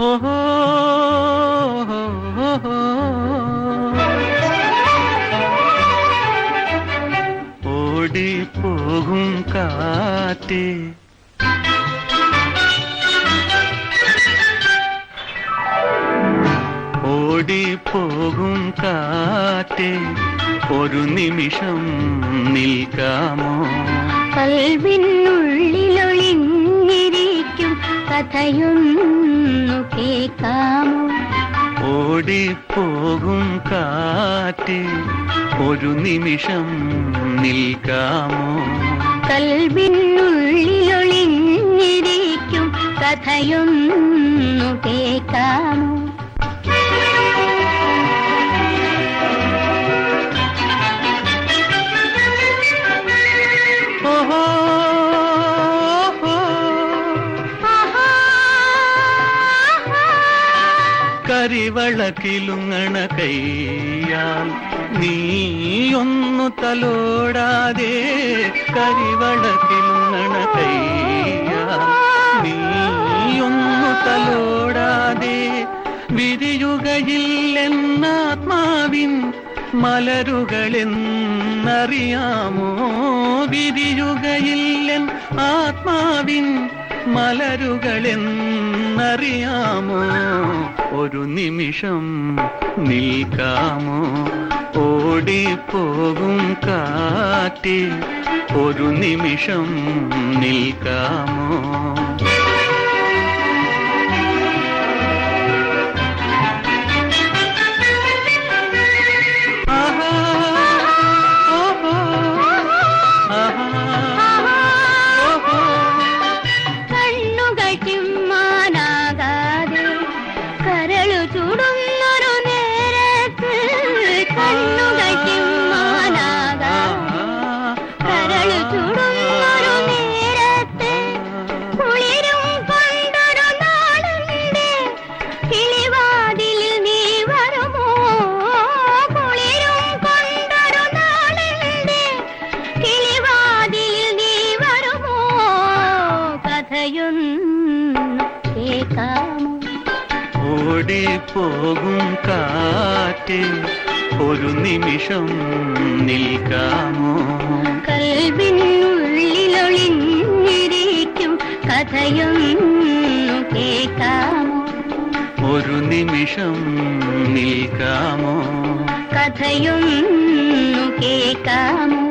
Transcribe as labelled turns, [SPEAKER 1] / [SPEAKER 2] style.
[SPEAKER 1] ഓഹോ ഓടിപ്പോകും കാറ്റേ. ഓടിപ്പോകും കാറ്റേ. ഒരു നിമിഷം നിൽക്കാമോ?
[SPEAKER 2] കൽവിനുള്ളിലൊളിഞ്ഞിരിക്കും കഥയൊന്നു കേൾക്കാമോ?
[SPEAKER 1] ഓടിപ്പോകും കാറ്റ്. ഒരു നിമിഷം നിൽക്കാമോ?
[SPEAKER 2] കൽവിനുള്ളിലൊളിഞ്ഞിരിക്കും കഥയൊന്നു കേൾക്കാമോ?
[SPEAKER 1] കരിവളക്കിലുങ്ങണ കയ്യാൽ നീയൊന്നു തലോടാതെ കരിവളക്കിലുങ്ങണ കയ്യാൽ നീയൊന്നു തലോടാതെ വിരിയുകയില്ലെന്നാത്മാവിൻ മലരുകളെന്നറിയാമോ? വിരിയുകയില്ലെൻ ആത്മാവിൻ മലരുകളെന്നറിയാമോ? ഒരു നിമിഷം നിൽക്കാമോ? ഓടിപ്പോകും കാറ്റേ ഒരു നിമിഷം നിൽക്കാമോ?
[SPEAKER 2] കഥയൊന്നു കേൾക്കാമോ?
[SPEAKER 1] ഓടിപ്പോകും കാറ്റ് ഒരു നിമിഷം നിൽക്കാമോ?
[SPEAKER 2] കൽവിനുള്ളിലൊളിഞ്ഞിരിക്കും കഥയൊന്നു കേൾക്കാമോ?
[SPEAKER 1] ഒരു നിമിഷം നിൽക്കാമോ?
[SPEAKER 2] കഥയൊന്നു കേൾക്കാമോ?